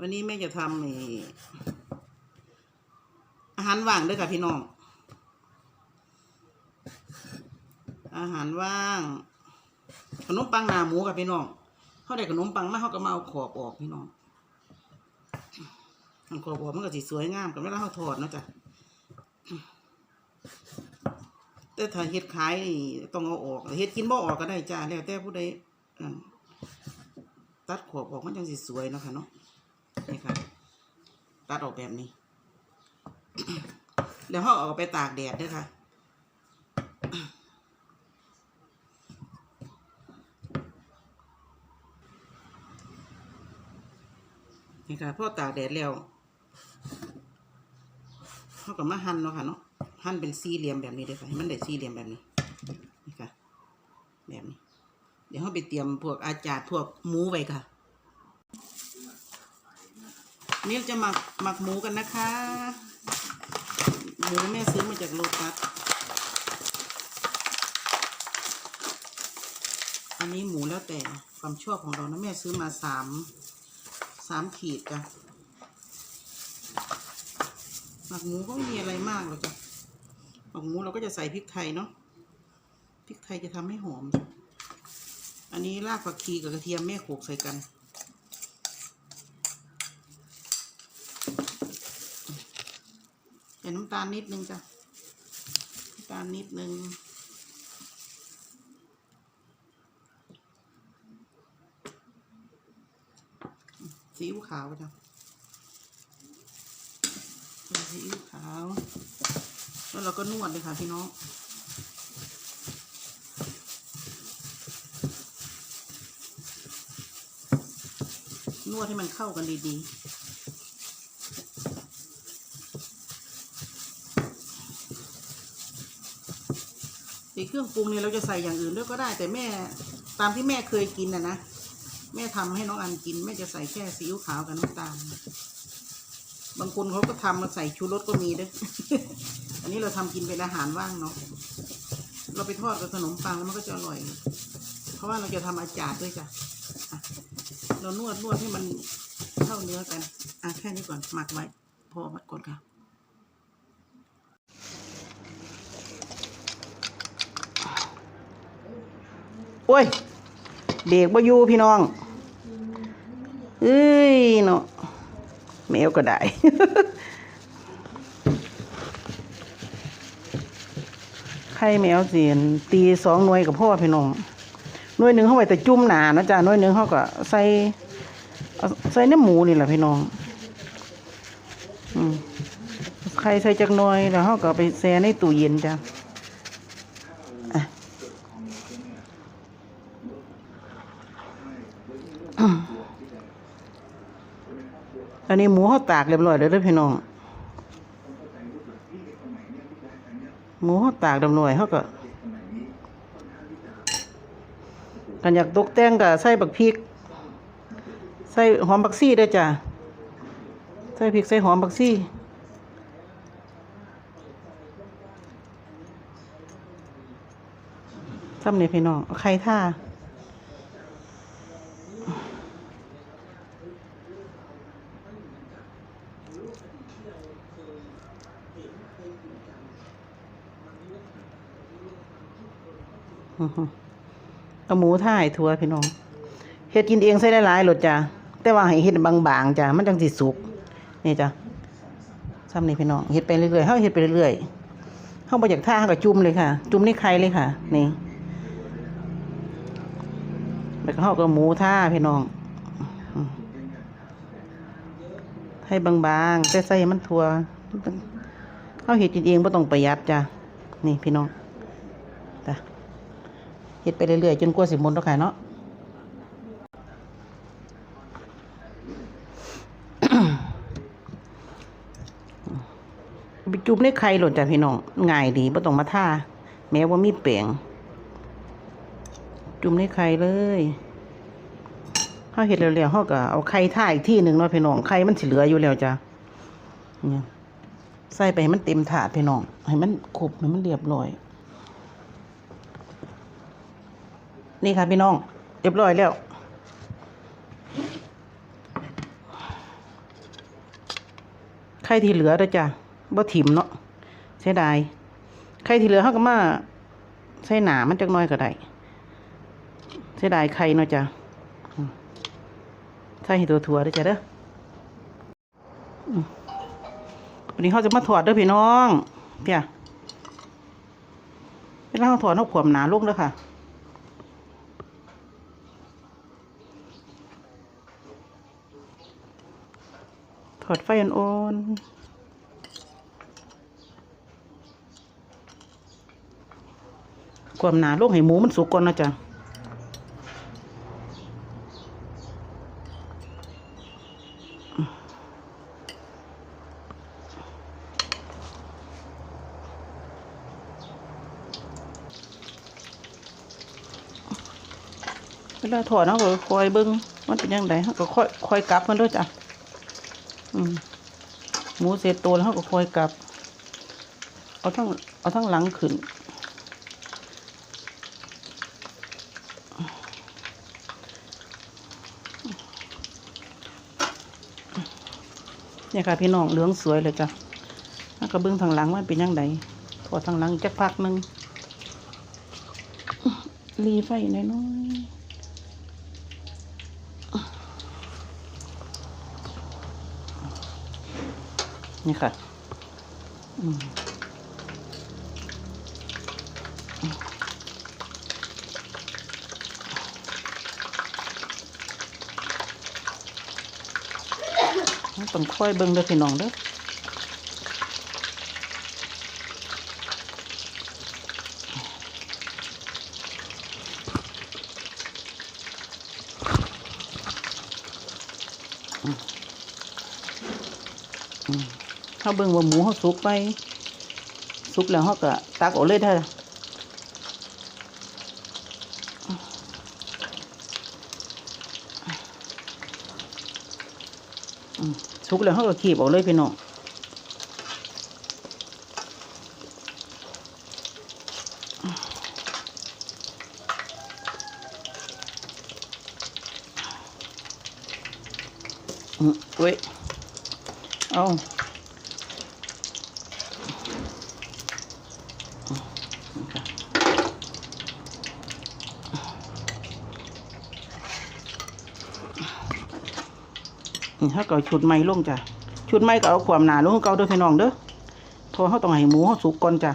วันนี้แม่จะทำไอ้อาหารว่างด้วยค่ะพี่น้อง อาหารว่าง ขนมปังหนาหมูกับพี่น้องเขาได้ขนมปังมาเขาก็มาเอาขอบออกพี่น้องอันขอบออกมันก็สิสวยงามกับเวลาเขาทอดนะจ๊ะแต่ถ้าเฮ็ดขายต้องเอาออกเฮ็ดกินบ่ออกก็ได้จ้าแล้วแต่ผู้ใดตัดขอบออกมันจังสิสวยนะคะเนาะ นี่ค่ะ ตัดออกแบบนี้ แล้วเขาเอาไปตากแดดด้วยค่ะนี่ค่ะพอตากแดดแล้วเขาก็มาหั่นเนาะค่ะเนาะหั่นเป็นสี่เหลี่ยมแบบนี้เลยค่ะให้มันได้สี่เหลี่ยมแบบนี้นี่ค่ะแบบนี้ เดี๋ยวเขาไปเตรียมพวกอาจารย์พวกหมูไว้ค่ะ นี่เราจะหมักหมักหมูกันนะคะ หมูแม่ซื้อมาจากโลตัส อันนี้หมูแล้วแต่ความชอบของเรานะแม่ซื้อมาสามสามขีดจ้ะ หมักหมูก็ไม่มีอะไรมากหรอกจ้ะ หมักหมูเราก็จะใส่พริกไทยเนาะ พริกไทยจะทำให้หอม อันนี้รากผักชีกับกระเทียมแม่โขกใส่กัน ส่น้ำตาลนิดนึงจ้ะน้ำตาลนิดนึงซีอิ๊วขาวจ้ะส่ซีอิ๊วขาว แล้วเราก็นวดเลยค่ะพี่น้องนวดให้มันเข้ากันดีๆ ในเครื่องปรุงเนี่ยเราจะใส่อย่างอื่นด้วยก็ได้ แต่แม่ตามที่แม่เคยกินนะนะแม่ทำให้น้องอันกินแม่จะใส่แค่ซีอิ๊วขาวกับน้ำตาล บางคนเขาก็ทำมาใส่ชูรสก็มีด้วยอันนี้เราทำกินเป็นอาหารว่างเนาะเราไปทอดกับขนมปังแล้วมันก็จะอร่อย เพราะว่าเราจะทำอาจารย์ด้วยจ้ะอะเรานวดนวดให้มันเข้าเนื้อกันอะแค่นี้ก่อนหมักไว้ พอมัดก่อนค่ะ โอ้ยเบรกบ่อยู่พี่น้องเอ้ยเนาะแมวก็ได้ ไข่แมวเสียนตีสองหน่วยกับพ่อพี่น้องหน่วยหนึ่งเขาไว้แต่จุ่มหนานะจ๊ะหน่วยหนึ่งเขาก็ใส่ใส่เนื้อหมูนี่แหละพี่น้องอืมไข่ใส่จักหน่อยแล้วเขาก็ไปแช่ในตู้เย็นจ้ะ อันนี้หมูเขาตากเรียบร้อยแล้วเด้อพี่น้อง หมูเขาตากเรียบร้อยเขาก็กันอยากตกแต่งก็ใส่บักพริก ใส่หอมบักซี่ด้วยจ้ะ ใส่พริกใส่หอมบักซี่ซ้ำเนี่ยพี่น้องไข่ท่า เอาหมูท่ายทัวพี่น้องเฮ็ดกินเองใส่ได้หลายๆรสจ้ะแต่ว่าให้เฮ็ดบางๆจ้ะมันจังสิสุกนี่จ้ะซ้ำนี่พี่น้องเฮ็ดไปเรื่อยๆเฮาเฮ็ดไปเรื่อยๆเฮาบ่อยากท่าเฮาก็จุ่มเลยค่ะ จุ่มในไข่เลยค่ะ นี่แล้วก็เฮาก็หมูท่าพี่น้องให้บางๆแต่ใส่มันทั่วเฮาเฮ็ดกินเองบ่ต้องประหยัดจ้ะนี่พี่น้องจ้ะ เฮ็ดไปเรื่อยๆจนกว่าสิมดแล้วค่ะเนาะไปจุ่มในไข่หล่นจ้ะพี่น้อง ง่ายดีบ่ต้องมาท่า แม้ว่ามีแป้งจุ่มในไข่เลยเฮาเฮ็ดแล้วๆเฮาก็เอาไข่ท่าอีกที่หนึงเนาะพี่น้อง ไข่มันสิเหลืออยู่แล้วจ้ะเนี่ยใส่ไปให้มันเต็มถาดพี่น้อง ให้มันครบให้มันเรียบร้อย นี่ค่ะพี่น้องเรียบร้อยแล้ว ไข่ที่เหลือด้อจ้ะบ่ถิ่มเนาะเสียดายไข่ที่เหลือเฮาก็มาใส่หนามันจักน้อยก็ได้เสียดายไข่เนาะจ้ะใส่ให้ตัวถั่วด้อจ้ะเด้อวันนี้เขาจะมาถอดเด้อพี่น้องเพียเวลาเขาถอดเขาขวมหนาลงเด้อค่ะ ถอดไฟอ่อนๆความหนาลงให้หมูมันสุกก่อนนะจ๊ะเวลาถอดเราก็คอยเบิ้งมันเป็นยังไงเราก็ค่อยคอยกลับมันด้วยจ้ะอืม หมูเสร็จตัวแล้วเขาก็คอยกลับ เอาทั้งเอาทั้งหลังขึ้นเนี่ยค่ะพี่น้องเหลืองสวยเลยจ้ะแล้วก็เบิ้องทางหลังว่าเป็นยังไงถอดทางหลังจักพักหนึ่งรีไฟน้อยๆ นี่ค่ะต้องค่อยเบิ้งเด้อพี่น้องเด้อ เขาเบิ่งว่าหมูเขาสุกไป สุกแล้วเขาก็ตักออกเลยเด้ออืมสุกแล้วเขาก็ขีบออกเลยพี่น้องอืมเว้ย เอา ถ้าเกิดชุดไม้ลงจ้ะชุดไม้ก็เอาความหนาลงเก่าเด้อพี่น้องเด้อพราะเขาต้องให้หมูเขาสุกก่อนจ้ะ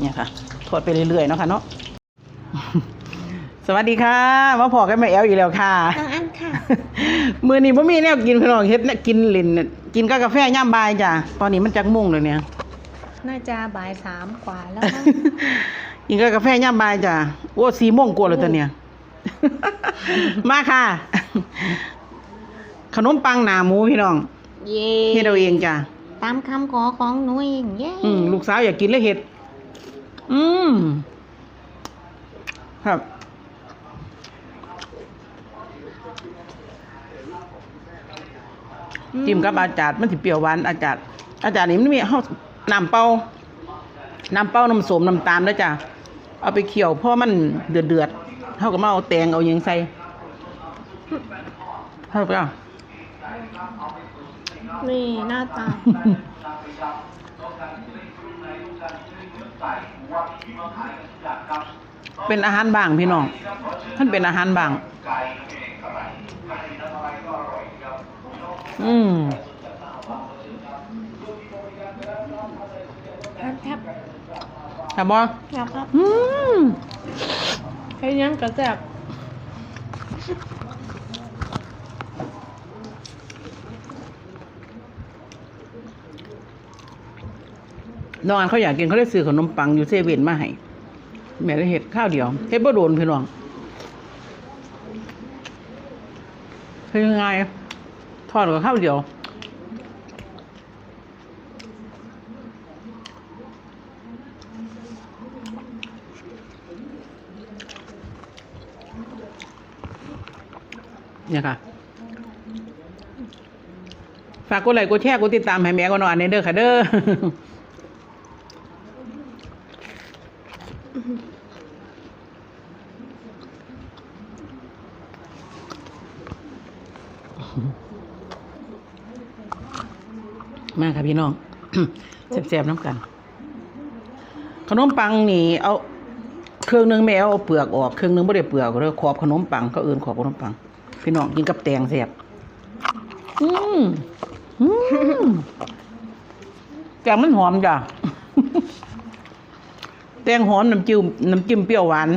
เนี่ยค่ะทอดไปเรื่อยๆเนาะค่ะเนาะ สวัสดีค่ะ มาพอกันแม่แอลอีกแล้วค่ะ มือนี้บ่มีแนวกินพี่น้องเฮ็ดแนวกินเล่นน่ะกินกับกาแฟย่ามบ่ายจ้ะตอนนี้มันจักโมุ่งเลยเนี่ย น่าจะบ่ายสามกว่าแล้วมั้ง กินกับกาแฟย่ามบ่ายจ้ะโอ้สี่โมงกว่าแล้วตอนเนี้ย มาค่ะ ขนมปังหนาหมูพี่น้องเย่เฮ็ดเอาเองจ้ะตามคำขอของหนูเองเย่อืมลูกสาวอยากกินเลยเฮ็ด อืมครับ จิ้มกับอาจารย์มันสิเปรี้ยวหวานอาจารย์อาจารย์นี่มันมีเฮาน้ำเปล่าน้ำเปล่าน้ำส้มน้ำตาลแล้วจ้ะเอาไปเคี่ยวเพราะมันเดือดเดือดๆเฮาก็มาเอาแตงเอาหยังใส่เฮาไปเอานี่หน้าตาเป็นอาหารบางพี่น้องท่านเป็นอาหารบาง อืมครับครับครับบอครับครับอืมใครยังกระแจบน้องอันเขาอยากกินเขาเลยซื้อขนมปังอยู่เซเว่นมาให้แม่ได้เห็ดข้าวเดียวเฮ็ดบ่โดนพี่น้อง คือยังไงทอดกับข้าวเดียว เนี่ยค่ะฝากกดไลค์กดแชร์กดติดตามให้แม่ก็นอนในเด้อค่ะเด้อ พี่น้อง แซ่บๆน้ำกัน ขนมปังนี่เอาเครื่องหนึงแม่เอาเปลือกออกเครื่องหนึงไม่ได้เปลือกเลยขอบขนมปังก็เอื่นขอบขนมปัง พี่น้องกินกับแตงแซ่บอืมอืมแตงมันหอมจ้ะแตงหอมน้ำจิ้มน้ำจิ้มเปรี้ยวหวาน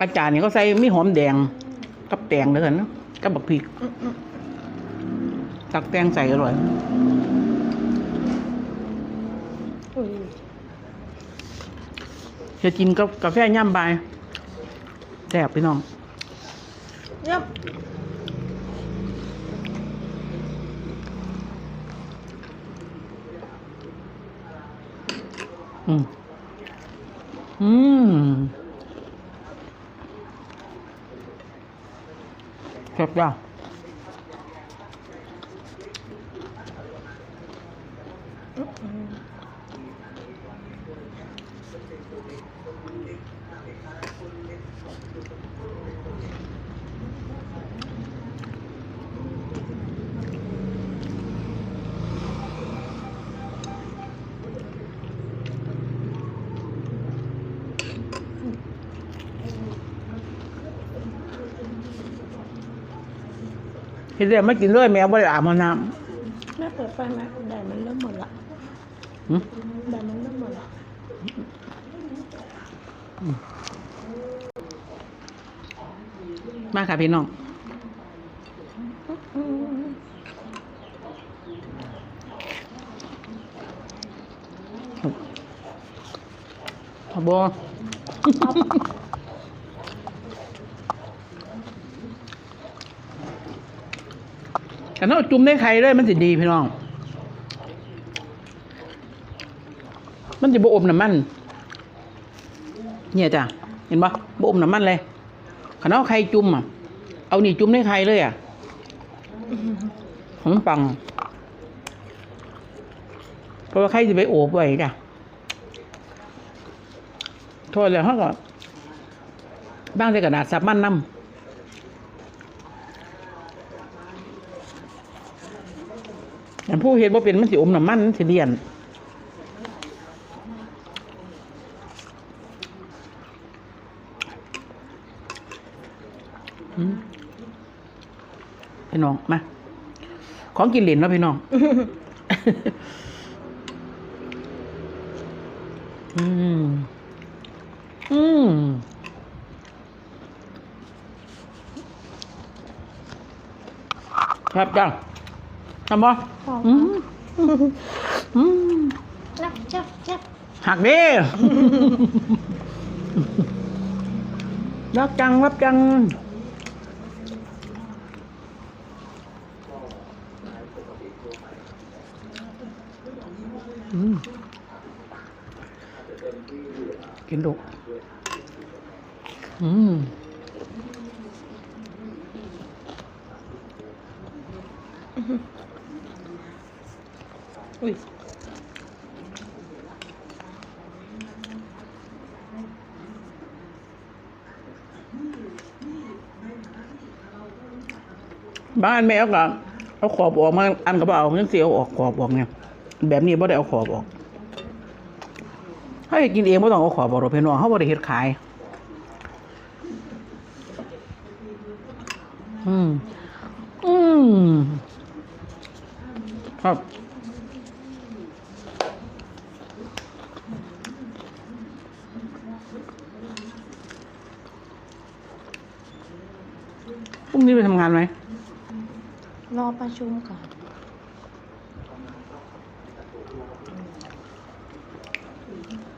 อาจารย์เนี่ยเขาใส่มีหอมแดงกับแตงด้วยกันเนาะกับบักพริก ตักแตงใส่อร่อยอุ้ยจะกินกับกาแฟย่ำบายแซ่บพี่น้องยับอืม อืมแซ่บจ้า เห็นเรียไม่กินเลยแมวไม่ได้อาบน้แม่เปิดไฟไหมแดดมันเริ่มหมดละำหืมแดดมันเริ่มหมดละมาค่ะพี่น้องอืมขบ อกันเอาจุ่มในไข่เลยมันสิดีพี่น้อง มันจะบอมน้ำมัน เนี่ยจ้ะ เห็นปะบอมน้ำมันเลยขนเอาไข่จุ่มอะ เอานี่จุ่มในไข่เลยอะขนมปัง เพราะว่าไข่จะไปโอบไว้จ้ะโทษแล้วเขาก็บ้างใส่กระดาษซับมันน้ำ อย่างผู้เห็นว่าเป็นมันสิอมน้ำมันมันสิเลียน อืมพี่น้อง มา ของกินเหรียญเนาะพี่น้อง อืม อืม ครับจัง ทำบ่หอมอืมอืมจับจับจับหักดิรับจังรับจัง อืม กินดุอืม อุ้ยบ้านแม่เอาก็เอาขอบออกมาอันก็บ่เอายังเสียเอาออกขอบออกเนี่ย แบบนี้บ่ได้เอาขอบออกถ้าอยากกินเองบ่ต้องเอาขอบออกหรอกพี่น้องเฮาบ่ได้เฮ็ดขาย อืม อืมครับ พรุ่งนี้ไปทำงานไหม รอประชุมก่อน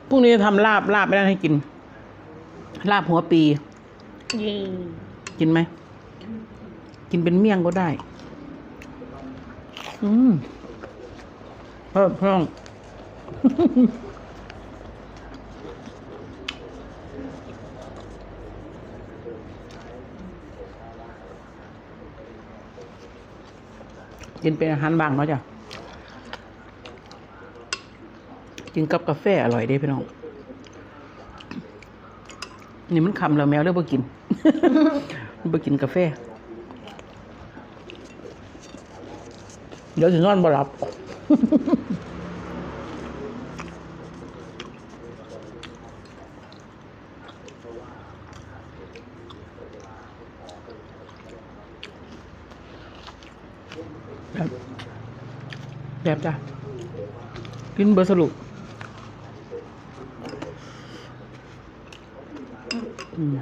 พรุ่งนี้จะทำลาบลาบไม่ได้ให้กิน ลาบหัวปีเย่กินไหม กินเป็นเมี่ยงก็ได้ อืมเพิ่มเพิ่ม กินเป็นอาหารบางเนาะจ้ะกินกับกาแฟอร่อยเด้พี่น้อง นี่มันคำแล้วแมวเลือกบ่กินมันบ่กินกาแฟ เดี๋ยวถึงนอนบ่หลับ แบบแบบจ้ะกินเบอร์สรุปอืม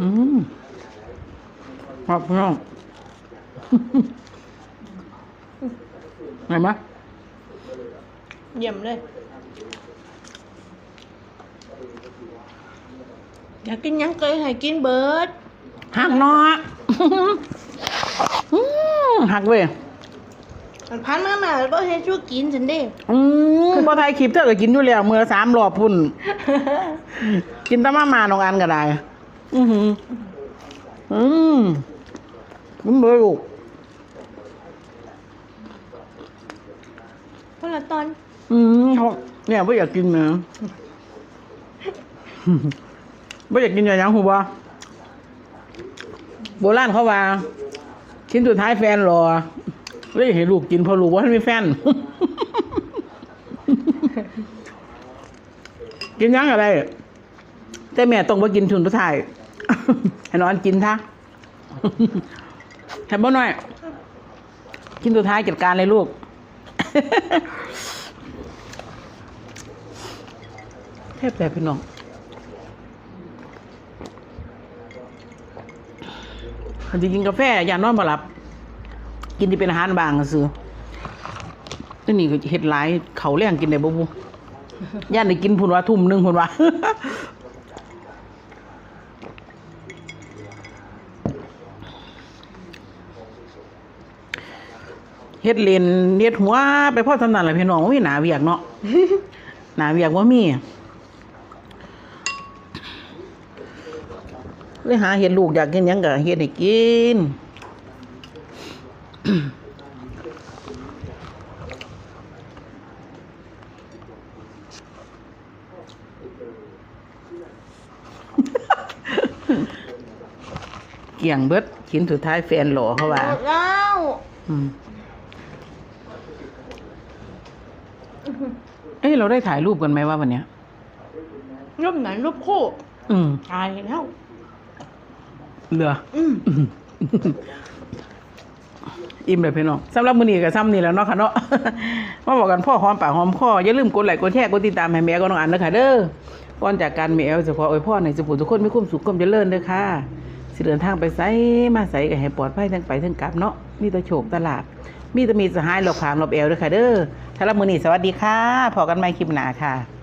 อืมครับพี่น้องไหนมะเยี่ยมเลย อยากกินหยังเคยให้กินเบิร์ดหักเนาะอืมหักเว้ย มันพันมามาแล้วก็ให้ช่วยกินฉันเด้อืมบ่ไทยคลิปเธอก็กินอยู่แล้วมือละสามรอบพุ่น กินแตะมามาน้องอันก็ได้ อือหือ อืมมันเบอร์ลูกคนละตอนอืมเขาเนี่ยไม่อยากกินนะไม่อยากกินอย่างยังหูบ่โบราณเขาว่าชิ้นสุดท้ายแฟนรอ เลยเห็นลูกกินเพอลูกว่าม่แฟน กินยังอะไร แต่แม่ต้องมากินชุนสุดท้ายให้นอนกินท่าแทบบ่หน่อย กินสุดท้ายจัดการเลยลูก แทบแต่พี่น้องคันสิกินกาแฟอย่านอนบ่หลับ กินที่เป็นอาหารบางก็ซื้อนี่นี่ก็เฮ็ดหลายเขาวแรงกินได้บ่บุย่านได้กินพุ่นว่าทุ่มหนึงพุ่นว่าเฮ็ดเลนเฮ็ดหัวไปพ่อทำนั่นแหละพี่น้องว่ามีหนาเวียกเนาะหนาเวียกว่ามีเลยหาเห็ดลูกอยากกินยังก็เฮ็ดให้กิน เกี่ยงเบิดชิ้นสุดท้ายแฟนหล่อเขาว่าหมดแล้วอืมเอ้ยเราได้ถ่ายรูปกันไหมว่าวันเนี้ย รูปไหนรูปคู่อืม ตายแล้วเหลือ อืม อืม อิ่มเลยพี่น้องสำหรับมื้อนี้ก็ซ้ำนี่แล้วเนาะค่ะเนาะมาบอกกันพ่อหอมปากหอมคออย่าลืมกดไลค์กดแชร์กดติดตามให้แม่ก็น้องอันเด้อค่ะเด้อก่อนจากการแม่เอลจะขออวยพรให้สุขทุกคนมีความสุขความเจริญเด้อค่ะสิเดินทางไปไสมาไสก็ให้ปลอดภัยทั้งไปทั้งกลับเนาะมีแต่โชคตลาด มีแต่มีสหายหลบขางหลบเอวเด้อค่ะเด้อสำหรับมื้อนี้สวัสดีค่ะพอกันใหม่คลิปหน้าค่ะ